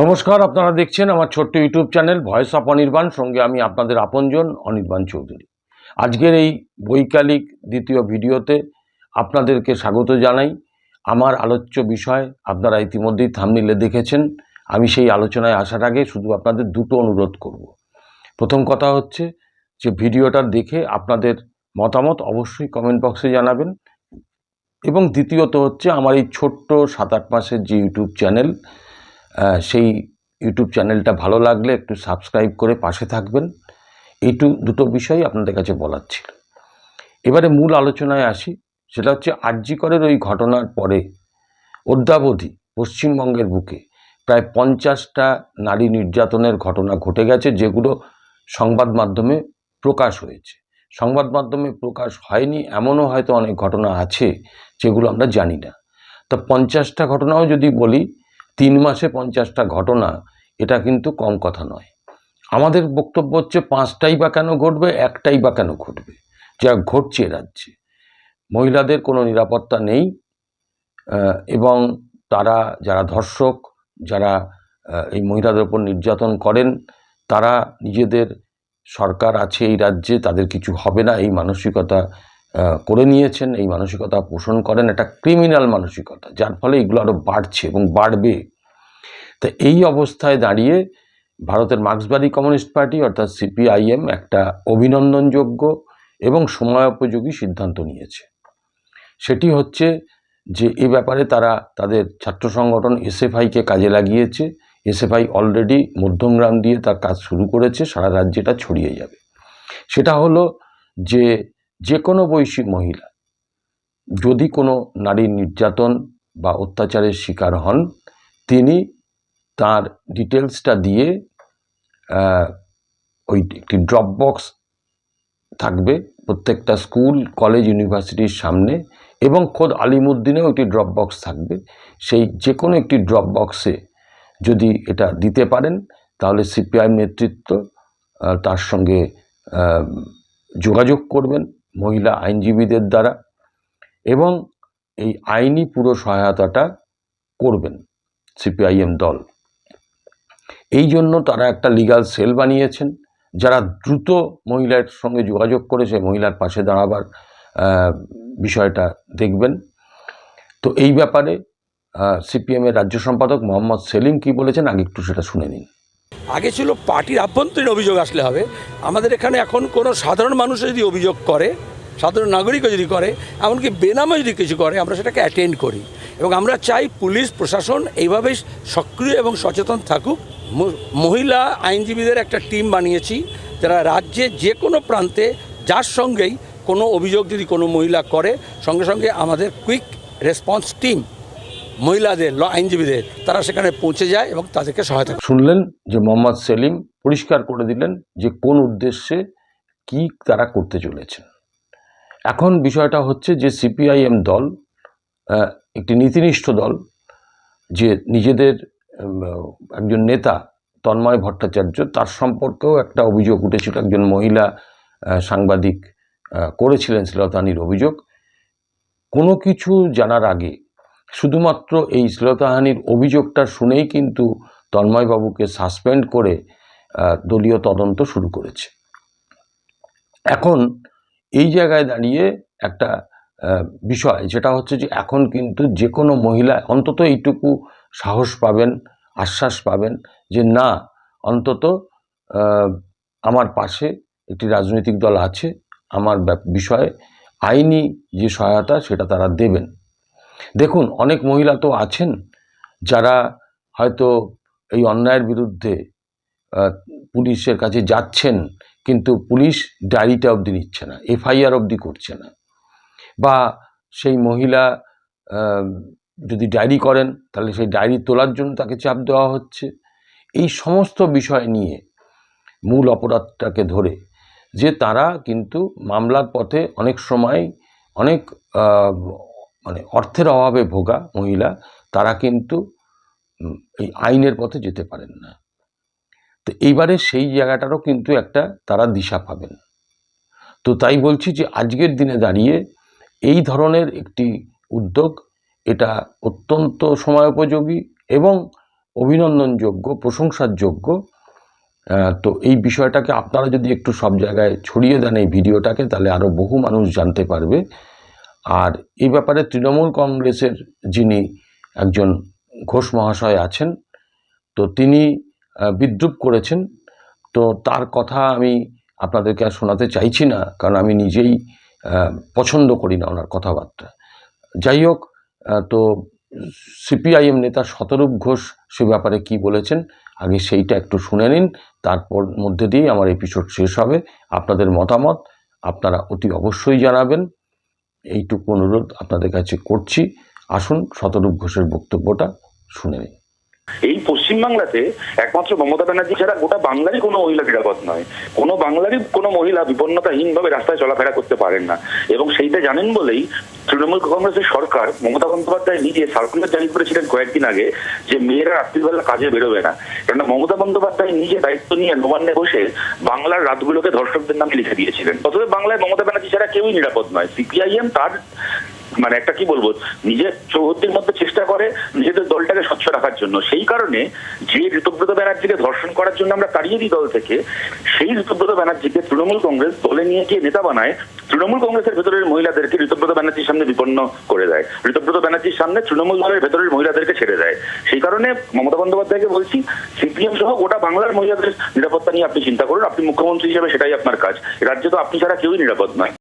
নমস্কার, আপনারা দেখছেন আমার ছোট্ট YouTube channel voice of Anirban. সঙ্গে আমি আপনাদের আপনজন, অনির্বাণ চৌধুরী। আজকের এই বৈকালিক দ্বিতীয় ভিডিওতে আপনাদেরকে স্বাগত জানাই। আমার আলোচ্য বিষয়, আপনারা ইতিমধ্যেই থামনিলে দেখেছেন। আমি সেই আলোচনায় আসার আগে শুধু আপনাদের দুটো অনুরোধ করব। প্রথম কথা হচ্ছে যে, ভিডিওটা দেখে আপনাদের মতামত অবশ্যই কমেন্ট বক্সে জানাবেন। এবং দ্বিতীয়ত হচ্ছে, আমার এই ছোট্ট সাত আট মাসের যে ইউটিউব চ্যানেল সেই ইউটিউব চ্যানেলটা ভালো লাগলে একটু সাবস্ক্রাইব করে পাশে থাকবেন। এইটু দুটো বিষয় আপনাদের কাছে বলার ছিল। এবারে মূল আলোচনায় আসি, সেটা হচ্ছে আরজিকরের ওই ঘটনার পরে অদ্যাবধি পশ্চিমবঙ্গের বুকে প্রায় পঞ্চাশটা নারী নির্যাতনের ঘটনা ঘটে গেছে, যেগুলো সংবাদ মাধ্যমে প্রকাশ হয়েছে। সংবাদ মাধ্যমে প্রকাশ হয়নি, এমনও হয়তো অনেক ঘটনা আছে, যেগুলো আমরা জানি না। তা পঞ্চাশটা ঘটনাও যদি বলি তিন মাসে পঞ্চাশটা ঘটনা, এটা কিন্তু কম কথা নয়। আমাদের বক্তব্য হচ্ছে, পাঁচটাই বা কেন ঘটবে, একটাই বা কেন ঘটবে? যা ঘটছে রাজ্যে। মহিলাদের কোনো নিরাপত্তা নেই এবং তারা যারা ধর্ষক, যারা এই মহিলাদের ওপর নির্যাতন করেন, তারা নিজেদের সরকার আছে এই রাজ্যে, তাদের কিছু হবে না, এই মানসিকতা করে নিয়েছেন, এই মানসিকতা পোষণ করেন একটা ক্রিমিনাল মানসিকতা, যার ফলে এগুলো আরও বাড়ছে এবং বাড়বে। তা এই অবস্থায় দাঁড়িয়ে ভারতের মার্ক্সবাদী কমিউনিস্ট পার্টি, অর্থাৎ সিপিআইএম, একটা অভিনন্দনযোগ্য এবং সময়োপযোগী সিদ্ধান্ত নিয়েছে। সেটি হচ্ছে যে এ ব্যাপারে তারা তাদের ছাত্র সংগঠন এসএফআইকে কাজে লাগিয়েছে। এসএফআই অলরেডি মধ্যমগ্রাম দিয়ে তার কাজ শুরু করেছে, সারা রাজ্যে এটা ছড়িয়ে যাবে। সেটা হলো যে যে কোনো বয়সী মহিলা, যদি কোনো নারী নির্যাতন বা অত্যাচারের শিকার হন, তিনি তার ডিটেলসটা দিয়ে ওই একটি ড্রপ বক্স থাকবে প্রত্যেকটা স্কুল কলেজ ইউনিভার্সিটির সামনে এবং খোদ আলিমুদ্দিনেও একটি ড্রপ বক্স থাকবে। সেই যে কোনো একটি ড্রপ বক্সে যদি এটা দিতে পারেন, তাহলে সিপিআই নেতৃত্ব তার সঙ্গে যোগাযোগ করবেন মহিলা আইনজীবীদের দ্বারা এবং এই আইনি পুরো সহায়তাটা করবেন সিপিআইএম দল। এই জন্য তারা একটা লিগ্যাল সেল বানিয়েছেন। যারা দ্রুত মহিলার সঙ্গে যোগাযোগ করেছে মহিলার পাশে দাঁড়াবার বিষয়টা দেখবেন। তো এই ব্যাপারে সিপিএমের রাজ্য সম্পাদক মোহাম্মদ সেলিম কি বলেছেন আগে একটু সেটা শুনে নিন। আগে ছিল পার্টির আভ্যন্তরীণ অভিযোগ আসলে হবে। আমাদের এখানে এখন কোনো সাধারণ মানুষ যদি অভিযোগ করে, সাধারণ নাগরিকও যদি করে, এমনকি বেনামে যদি কিছু করে, আমরা সেটাকে অ্যাটেন্ড করি। এবং আমরা চাই পুলিশ, প্রশাসন এইভাবেই সক্রিয় এবং সচেতন থাকুক। মহিলা আইনজীবীদের একটা টিম বানিয়েছি, যারা রাজ্যে যে কোনো প্রান্তে যার সঙ্গেই কোনো অভিযোগ যদি কোনো মহিলা করে, সঙ্গে সঙ্গে আমাদের কুইক রেসপন্স টিম মহিলাদের, ল, আইনজীবীদের, তারা সেখানে পৌঁছে যায় এবং তাদেরকে সহায়তা শুনলেন যে মোহাম্মদ সেলিম পরিষ্কার করে দিলেন যে কোন উদ্দেশ্যে কি তারা করতে চলেছেন। এখন বিষয়টা হচ্ছে যে সিপিআইএম দল একটি নীতিনিষ্ঠ দল, যে নিজেদের একজন নেতা তন্ময় ভট্টাচার্য, তার সম্পর্কেও একটা অভিযোগ উঠেছিল। একজন মহিলা সাংবাদিক করেছিলেন শ্লীলতাহানির অভিযোগ। কোনো কিছু জানার আগে শুধুমাত্র এই শ্লীলতাহানির অভিযোগটা শুনেই কিন্তু তন্ময়বাবুকে সাসপেন্ড করে দলীয় তদন্ত শুরু করেছে। এখন এই জায়গায় দাঁড়িয়ে একটা বিষয় যেটা হচ্ছে যে এখন কিন্তু যে কোনো মহিলা, অন্তত এইটুকু সাহস পাবেন, আশ্বাস পাবেন যে না, অন্তত আমার পাশে একটি রাজনৈতিক দল আছে, আমার বিষয়ে আইনি যে সহায়তা সেটা তারা দেবেন। দেখুন, অনেক মহিলা তো আছেন যারা হয়তো এই অন্যায়ের বিরুদ্ধে পুলিশের কাছে যাচ্ছেন, কিন্তু পুলিশ ডায়েরিটা অবধি নিচ্ছে না, এফআইআর অবধি করছে না। বা সেই মহিলা যদি ডায়েরি করেন, তাহলে সেই ডায়েরি তোলার জন্য তাকে চাপ দেওয়া হচ্ছে। এই সমস্ত বিষয় নিয়ে মূল অপরাধটাকে ধরে যে তারা কিন্তু মামলার পথে অনেক সময় অনেক মানে অর্থের অভাবে ভোগা মহিলা, তারা কিন্তু এই আইনের পথে যেতে পারেন না। তো এইবারে সেই জায়গাটারও কিন্তু একটা তারা দিশা পাবেন। তো তাই বলছি যে আজকের দিনে দাঁড়িয়ে এই ধরনের একটি উদ্যোগ এটা অত্যন্ত সময়োপযোগী এবং অভিনন্দনযোগ্য প্রশংসার যোগ্য তো এই বিষয়টাকে আপনারা যদি একটু সব জায়গায় ছড়িয়ে দেন এই ভিডিওটাকে, তাহলে আরও বহু মানুষ জানতে পারবে। আর এই ব্যাপারে তৃণমূল কংগ্রেসের যিনি একজন ঘোষ মহাশয় আছেন, তো তিনি বিদ্রুপ করেছেন। তো তার কথা আমি আপনাদেরকে আর শোনাতে চাইছি না, কারণ আমি নিজেই পছন্দ করি না ওনার কথাবার্তা। যাই হোক তো সিপিআইএম নেতা শতরূপ ঘোষ সে ব্যাপারে কি বলেছেন? আগে সেইটা একটু শুনে নিন, তারপর মধ্যে দিয়েই আমার এপিসোড শেষ হবে। আপনাদের মতামত আপনারা অতি অবশ্যই জানাবেন। এইটুকু অনুরোধ আপনাদের কাছে করছি। আসুন শতরূপ ঘোষের বক্তব্যটা শুনে নিন। এই পশ্চিমবাংলাতে একমাত্র মমতা ব্যানার্জি ছাড়া গোটা বাংলারই কোনো মহিলা নিরাপদ নয়। কোনো বাংলারই কোনো মহিলা বিপন্নতাহীনভাবে রাস্তায় চলাফেরা করতে পারেন না। এবং সেইটা জানেন বলেই তৃণমূল কংগ্রেসের সরকার মমতা বন্দ্যোপাধ্যায় নিজে সার্কুলার জারি করেছিলেন কয়েকদিন আগে যে মেয়েরা রাত্রিবেলা কাজে বেরোবে না। কেননা মমতা বন্দ্যোপাধ্যায় নিজে দায়িত্ব নিয়ে নবান্নে বসে বাংলার রাতগুলোকে ধর্ষকদের নামে লিখে দিয়েছিলেন। অতএব বাংলায় মমতা ব্যানার্জি ছাড়া কেউই নিরাপদ নয়। সিপিআইএম তার মানে একটা কি বলব, নিজের চৌহদ্দির মধ্যে চেষ্টা করে জন্য। সেই কারণে যে ঋতব্রত ব্যানার্জিকে ধর্ষণ করার জন্য আমরা তাড়িয়ে দিই দল থেকে, সেই ঋতব্রত ব্যানার্জিকে তৃণমূল কংগ্রেস দলে নিয়ে গিয়ে নেতা বানায়, তৃণমূল কংগ্রেসের ভেতরের মহিলাদেরকে ঋতব্রত ব্যানার্জির সামনে বিপন্ন করে দেয়। ঋতব্রত ব্যানার্জির সামনে তৃণমূল দলের ভেতরের মহিলাদেরকে ছেড়ে দেয়। সেই কারণে মমতা বন্দ্যোপাধ্যায়কে বলছি, সিপিএম সহ গোটা বাংলার মহিলাদের নিরাপত্তা নিয়ে আপনি চিন্তা করুন, আপনি মুখ্যমন্ত্রী হিসেবে সেটাই আপনার কাজ। রাজ্যে তো আপনি ছাড়া কেউই নিরাপদ নয়।